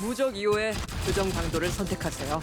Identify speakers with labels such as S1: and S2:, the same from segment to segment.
S1: 무적 2호의 교정 강도를 선택하세요.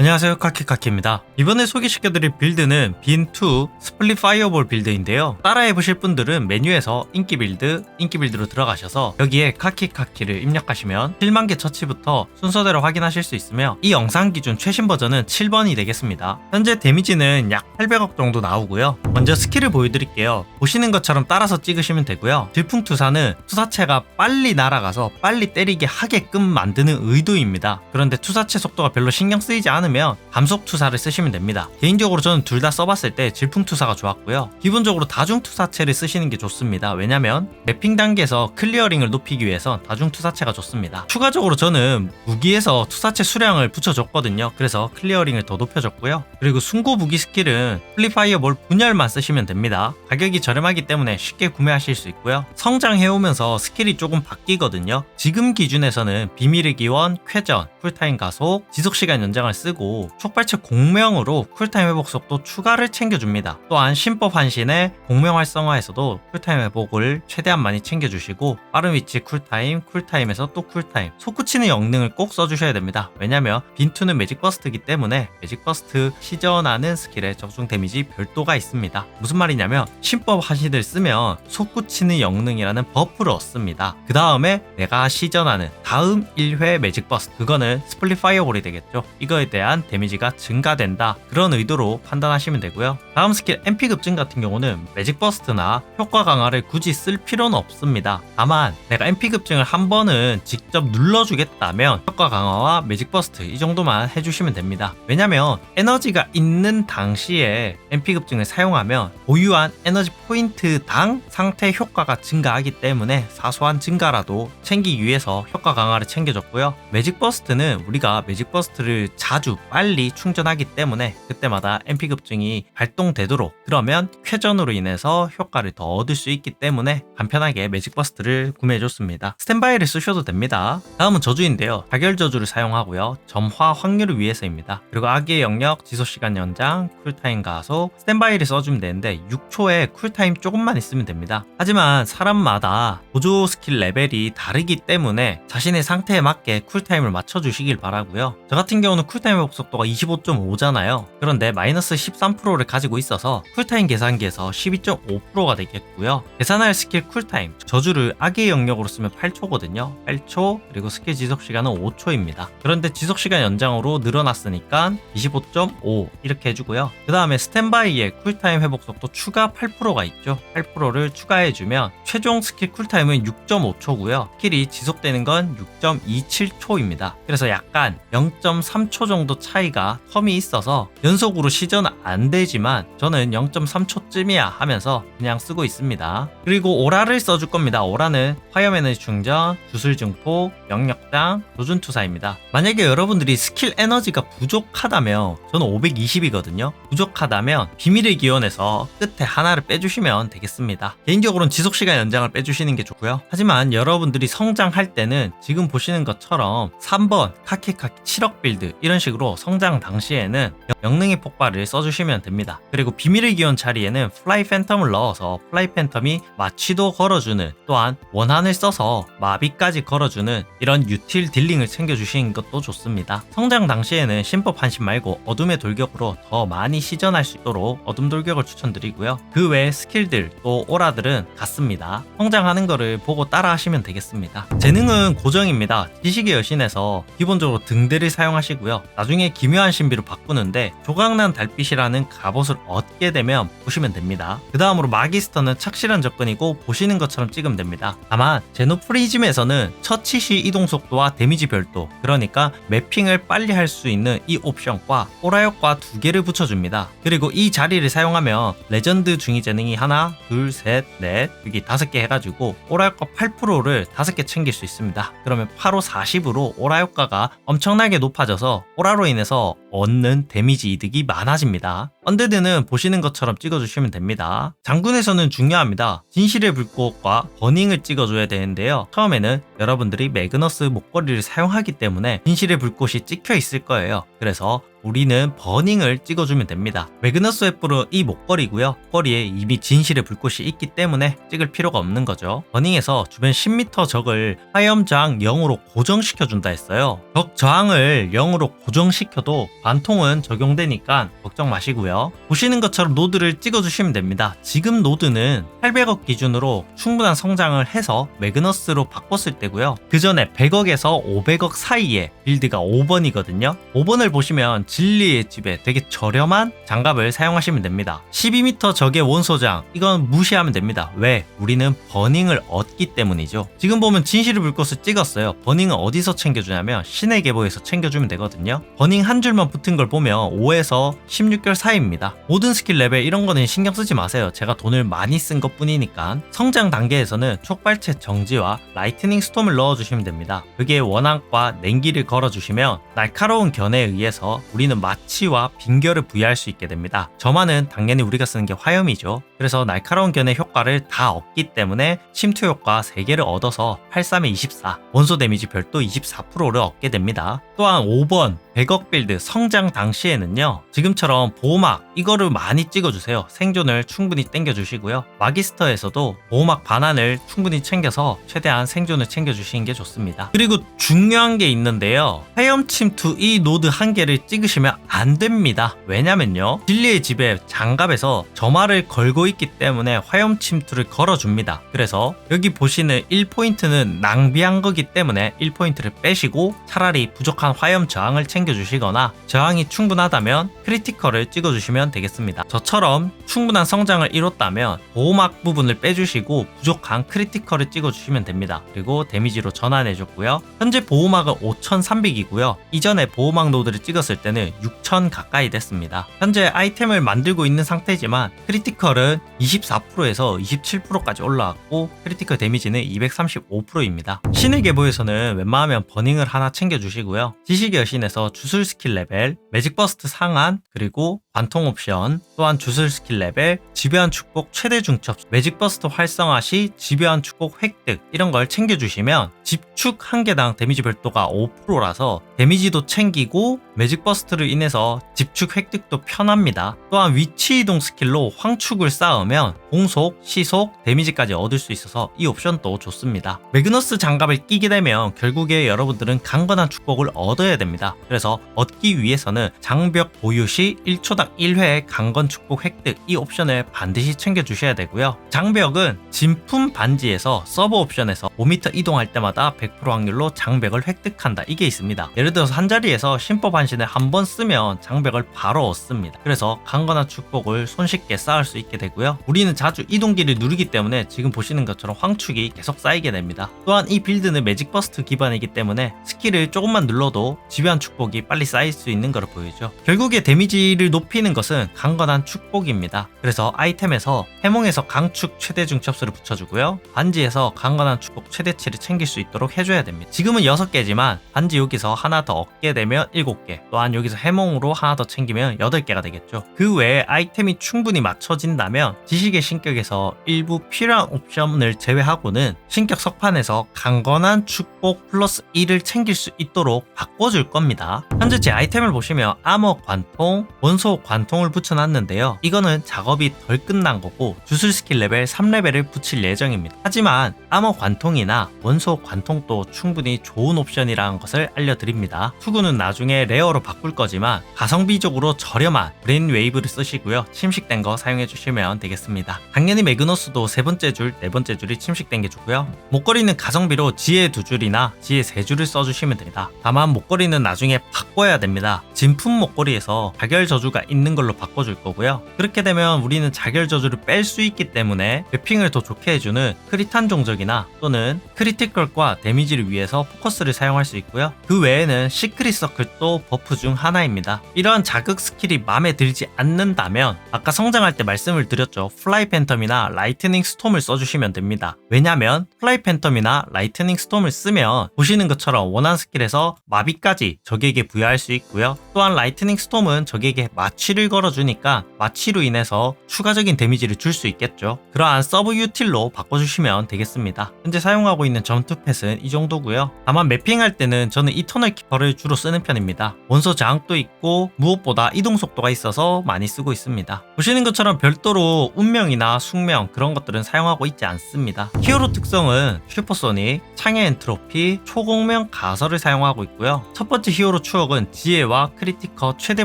S2: 안녕하세요 카키카키입니다. 이번에 소개시켜드릴 빌드는 빈2 스플릿 파이어볼 빌드인데요. 따라해보실 분들은 메뉴에서 인기 빌드, 인기 빌드로 들어가셔서 여기에 카키카키를 입력하시면 7만개 처치부터 순서대로 확인하실 수 있으며 이 영상 기준 최신 버전은 7번이 되겠습니다. 현재 데미지는 약 800억 정도 나오고요. 먼저 스킬을 보여드릴게요. 보시는 것처럼 따라서 찍으시면 되고요. 질풍투사는 투사체가 빨리 날아가서 빨리 때리게 하게끔 만드는 의도입니다. 그런데 투사체 속도가 별로 신경 쓰이지 않으면 감속 투사를 쓰시면 됩니다. 개인적으로 저는 둘 다 써봤을 때 질풍 투사가 좋았고요. 기본적으로 다중 투사체를 쓰시는 게 좋습니다. 왜냐면 맵핑 단계에서 클리어링을 높이기 위해서 다중 투사체가 좋습니다. 추가적으로 저는 무기에서 투사체 수량을 붙여줬거든요. 그래서 클리어링을 더 높여줬고요. 그리고 순고 무기 스킬은 플리파이어볼 분열만 쓰시면 됩니다. 가격이 저렴하기 때문에 쉽게 구매하실 수 있고요. 성장해오면서 스킬이 조금 바뀌거든요. 지금 기준에서는 비밀의 기원, 쾌전, 쿨타임 가속, 지속시간 연장을 쓰고 촉발체 공명으로 쿨타임 회복 속도 추가를 챙겨줍니다. 또한 신법 환신의 공명 활성화에서도 쿨타임 회복을 최대한 많이 챙겨주시고 빠른 위치 쿨타임, 쿨타임에서 또 쿨타임, 솟구치는 영능을 꼭 써주셔야 됩니다. 왜냐면 빈투는 매직 버스트이기 때문에 매직 버스트 시전하는 스킬에 적중 데미지 별도가 있습니다. 무슨 말이냐면 신법 환신을 쓰면 솟구치는 영능이라는 버프를 얻습니다. 그 다음에 내가 시전하는 다음 1회 매직 버스트 그거는 스플릿 파이어볼이 되겠죠. 이거에 대한 데미지가 증가된다. 그런 의도로 판단하시면 되고요. 다음 스킬 MP 급 증 같은 경우는 매직 버스트나 효과 강화를 굳이 쓸 필요는 없습니다. 다만 내가 MP 급증을 한 번은 직접 눌러주겠다면 효과 강화와 매직 버스트 이 정도만 해주시면 됩니다. 왜냐면 에너지가 있는 당시에 MP 급증을 사용하면 보유한 에너지 포인트당 상태 효과가 증가하기 때문에 사소한 증가라도 챙기기 위해서 효과 강화를 챙겨줬고요. 매직 버스트는 우리가 매직 버스트를 자주 빨리 충전하기 때문에 그때마다 MP 급증이 발동되도록 그러면 쾌전으로 인해서 효과를 더 얻을 수 있기 때문에 간편하게 매직 버스트를 구매해줬습니다. 스탠바이를 쓰셔도 됩니다. 다음은 저주인데요. 자결 저주를 사용하고요. 점화 확률을 위해서입니다. 그리고 악의 영역, 지속시간 연장, 쿨타임 가속, 스탠바이를 써주면 되는데 6초에 쿨타임 조금만 있으면 됩니다. 하지만 사람마다 보조 스킬 레벨이 다르기 때문에 자신의 상태에 맞게 쿨타임을 맞춰주시길 바라고요. 저 같은 경우는 쿨타임 회복 속도가 25.5잖아요. 그런데 마이너스 13%를 가지고 있어서 쿨타임 계산기에서 12.5%가 되겠고요. 계산할 스킬 쿨타임, 저주를 악의 영역으로 쓰면 8초거든요. 8초, 그리고 스킬 지속 시간은 5초입니다. 그런데 지속 시간 연장으로 늘어났으니까 25.5 이렇게 해주고요. 그 다음에 스탠바이에 쿨타임 회복 속도 추가 8%가 있죠. 8%를 추가해주면 최종 스킬 쿨타임은 6.5초고요. 스킬이 지속되는 건 6.27초입니다. 그래서 약간 0.3초 정도 차이가 텀이 있어서 연속으로 시전 안 되지만 저는 0.3초쯤이야 하면서 그냥 쓰고 있습니다. 그리고 오라를 써줄 겁니다. 오라는 화염에너지 충전, 주술 증폭, 영역장, 도준투사입니다. 만약에 여러분들이 스킬 에너지가 부족하다면 저는 520이거든요. 부족하다면 비밀의 기원에서 끝에 하나를 빼주시면 되겠습니다. 개인적으로는 지속시간 연장을 빼주시는 게 좋고요. 하지만 여러분들이 성장할 때는 지금 보시는 것처럼 3번 카키카키 7억 빌드 이런 식으로 성장 당시에는 영능의 폭발을 써주시면 됩니다. 그리고 비밀의 기원 자리에는 플라이 팬텀을 넣어서 플라이 팬텀이 마취도 걸어주는 또한 원한을 써서 마비까지 걸어주는 이런 유틸 딜링을 챙겨주시는 것도 좋습니다. 성장 당시에는 신법 한신 말고 어둠의 돌격으로 더 많이 시전할 수 있도록 어둠 돌격을 추천드리고요. 그 외 스킬들 또 오라들은 같습니다. 성장하는 거를 보고 따라 하시면 되겠습니다. 재능은 고정입니다. 지식의 여신에서 기본적으로 등대를 사용하시고요. 나중에 기묘한 신비로 바꾸는데 조각난 달빛이라는 갑옷을 얻게 되면 보시면 됩니다. 그 다음으로 마기스터는 착실한 접근이고 보시는 것처럼 찍으면 됩니다. 다만 제노 프리즘에서는 처치 시 이동 속도와 데미지 별도 그러니까 매핑을 빨리 할 수 있는 이 옵션과 오라 효과 두 개를 붙여줍니다. 그리고 이 자리를 사용하면 레전드 중위 재능이 하나, 둘, 셋, 넷 여기 다섯 개 해가지고 오라 효과 8%를 다섯 개 챙길 수 있습니다. 그러면 8호 40으로 오라 효과가 엄청나게 높아져서 오라로 인해서 얻는 데미지 이득이 많아집니다. 언데드는 보시는 것처럼 찍어주시면 됩니다. 장군에서는 중요합니다. 진실의 불꽃과 버닝을 찍어줘야 되는데요. 처음에는 여러분들이 매그너스 목걸이를 사용하기 때문에 진실의 불꽃이 찍혀 있을 거예요. 그래서 우리는 버닝을 찍어주면 됩니다. 매그너스 웨뿔은 이 목걸이고요. 목걸이에 이미 진실의 불꽃이 있기 때문에 찍을 필요가 없는 거죠. 버닝에서 주변 10m 적을 화염 저항 0으로 고정시켜준다 했어요. 적 저항을 0으로 고정시켜도 반통은 적용되니까 걱정 마시고요. 보시는 것처럼 노드를 찍어주시면 됩니다. 지금 노드는 800억 기준으로 충분한 성장을 해서 매그너스로 바꿨을 때고요. 그 전에 100억에서 500억 사이에 빌드가 5번이거든요. 5번을 보시면 진리의 집에 되게 저렴한 장갑을 사용하시면 됩니다. 12m 적의 원소장 이건 무시하면 됩니다. 왜? 우리는 버닝을 얻기 때문이죠. 지금 보면 진실의 불꽃을 찍었어요. 버닝은 어디서 챙겨주냐면 신의 계보에서 챙겨주면 되거든요. 버닝 한 줄만 붙은 걸 보면 5에서 16개월 사이 입니다. 모든 스킬 레벨 이런 거는 신경 쓰지 마세요. 제가 돈을 많이 쓴 것 뿐이니까. 성장 단계에서는 촉발체 정지와 라이트닝 스톰을 넣어주시면 됩니다. 그게 원앙과 냉기를 걸어주시면 날카로운 견에 의해서 우리는 마취와 빙결을 부여할 수 있게 됩니다. 점화는 당연히 우리가 쓰는 게 화염이죠. 그래서 날카로운 견의 효과를 다 얻기 때문에 침투 효과 3개를 얻어서 83에 24, 원소 데미지 별도 24%를 얻게 됩니다. 또한 5번 100억 빌드 성장 당시에는요 지금처럼 보호막 이거를 많이 찍어주세요. 생존을 충분히 땡겨주시고요. 마기스터에서도 보호막 반환을 충분히 챙겨서 최대한 생존을 챙겨주시는 게 좋습니다. 그리고 중요한 게 있는데요. 화염 침투 이 노드 한 개를 찍으시면 안 됩니다. 왜냐면요 진리의 집에 장갑에서 점화를 걸고 있기 때문에 화염 침투를 걸어줍니다. 그래서 여기 보시는 1포인트는 낭비한 거기 때문에 1포인트를 빼시고 차라리 부족한 화염 저항을 챙겨 주시거나 저항이 충분하다면 크리티컬을 찍어주시면 되겠습니다. 저처럼 충분한 성장을 이뤘다면 보호막 부분을 빼주시고 부족한 크리티컬을 찍어주시면 됩니다. 그리고 데미지로 전환해줬고요. 현재 보호막은 5300이고요. 이전에 보호막 노드를 찍었을 때는 6000 가까이 됐습니다. 현재 아이템을 만들고 있는 상태지만 크리티컬은 24%에서 27%까지 올라왔고 크리티컬 데미지는 235%입니다. 신의 계보에서는 웬만하면 버닝을 하나 챙겨주시고요. 지식의 여신에서 주술 스킬 레벨, 매직 버스트 상한, 그리고 관통 옵션, 또한 주술 스킬 레벨, 지배한 축복 최대 중첩, 매직 버스트 활성화 시 지배한 축복 획득 이런 걸 챙겨주시면 집축 한 개당 데미지 별도가 5%라서 데미지도 챙기고 매직 버스트를 인해서 집축 획득도 편합니다. 또한 위치 이동 스킬로 황축을 쌓으면 공속, 시속, 데미지까지 얻을 수 있어서 이 옵션도 좋습니다. 매그너스 장갑을 끼게 되면 결국에 여러분들은 강건한 축복을 얻어야 됩니다. 그래서 얻기 위해서는 장벽 보유 시 1초당 1회 강건 축복 획득 이 옵션을 반드시 챙겨주셔야 되고요. 장벽은 진품 반지에서 서버 옵션에서 5m 이동할 때마다 100% 확률로 장벽을 획득한다 이게 있습니다. 예를 들어서 한 자리에서 신법 한신을 한 번 쓰면 장벽을 바로 얻습니다. 그래서 강건한 축복을 손쉽게 쌓을 수 있게 되고요. 우리는 자주 이동기를 누르기 때문에 지금 보시는 것처럼 황축이 계속 쌓이게 됩니다. 또한 이 빌드는 매직 버스트 기반이기 때문에 스킬을 조금만 눌러도 지배한 축복이 빨리 쌓일 수 있는 것을 보이죠. 결국에 데미지를 높이는 것은 강건한 축복입니다. 그래서 아이템에서 해몽에서 강축 최대 중첩수를 붙여주고요. 반지에서 강건한 축복 최대치를 챙길 수 있도록 해줘야 됩니다. 지금은 6개지만 반지 여기서 하나 더 얻게 되면 7개 또한 여기서 해몽으로 하나 더 챙기면 8개가 되겠죠. 그 외에 아이템이 충분히 맞춰진다면 지식의 신격에서 일부 필요한 옵션을 제외하고는 신격 석판에서 강건한 축복 플러스 1을 챙길 수 있도록 바꿔줄 겁니다. 현재 제 아이템을 보시면 아머 관통, 원소 관통을 붙여놨는데요. 이거는 작업이 덜 끝난 거고 주술 스킬 레벨 3레벨을 붙일 예정입니다. 하지만 아머 관통이나 원소 관통도 충분히 좋은 옵션이라는 것을 알려드립니다. 투구는 나중에 레어로 바꿀 거지만 가성비적으로 저렴한 브레인 웨이브를 쓰시고요. 침식된 거 사용해 주시면 되겠습니다. 당연히 매그너스도 세 번째 줄, 네 번째 줄이 침식된 게 좋고요. 목걸이는 가성비로 지혜 두 줄이나 지혜 세 줄을 써주시면 됩니다. 다만 목걸이는 나중에 바꿔야 됩니다. 진품 목걸이에서 자결 저주가 있는 걸로 바꿔줄 거고요. 그렇게 되면 우리는 자결 저주를 뺄 수 있기 때문에 맵핑을 더 좋게 해주는 크리탄 종적이나 또는 크리티컬과 데미지를 위해서 포커스를 사용할 수 있고요. 그 외에는 시크릿 서클도 버프 중 하나입니다. 이러한 자극 스킬이 마음에 들지 않는다면 아까 성장할 때 말씀을 드렸 말씀드렸죠. 플라이 팬텀이나 라이트닝 스톰을 써주시면 됩니다. 왜냐면 플라이 팬텀이나 라이트닝 스톰을 쓰면 보시는 것처럼 원한 스킬에서 마비까지 적에게 부여할 수 있고요. 또한 라이트닝 스톰은 적에게 마취를 걸어주니까 마취로 인해서 추가적인 데미지를 줄 수 있겠죠. 그러한 서브 유틸로 바꿔주시면 되겠습니다. 현재 사용하고 있는 전투 펫은 이 정도고요. 다만 매핑할 때는 저는 이터널 키퍼를 주로 쓰는 편입니다. 원소 저항도 있고 무엇보다 이동 속도가 있어서 많이 쓰고 있습니다. 보시는 것처럼 별도로 운명이나 숙명 그런 것들은 사용하고 있지 않습니다. 히어로 특성은 슈퍼소닉, 창의 엔트로피, 초공명 가설을 사용하고 있고요. 첫 번째 히어로 추억은 지혜와 크리티커 최대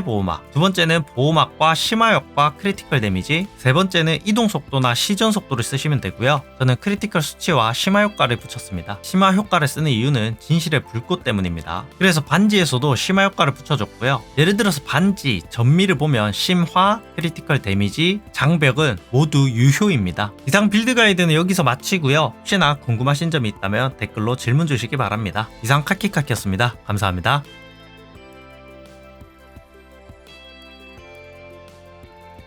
S2: 보호막, 두 번째는 보호막과 심화역과 크리티컬 데미지, 세 번째는 이동 속도나 시전 속도를 쓰시면 되고요. 저는 크리티컬 수치와 심화 효과를 붙였습니다. 심화 효과를 쓰는 이유는 진실의 불꽃 때문입니다. 그래서 반지에서도 심화 효과를 붙여줬고요. 예를 들어서 반지, 전미를 보면 심화, 크리티컬 데미지, 장벽은 모두 유효입니다. 이상 빌드 가이드는 여기서 마치고요. 혹시나 궁금하신 점이 있다면 댓글로 질문 주시기 바랍니다. 이상 카키카키였습니다. 감사합니다.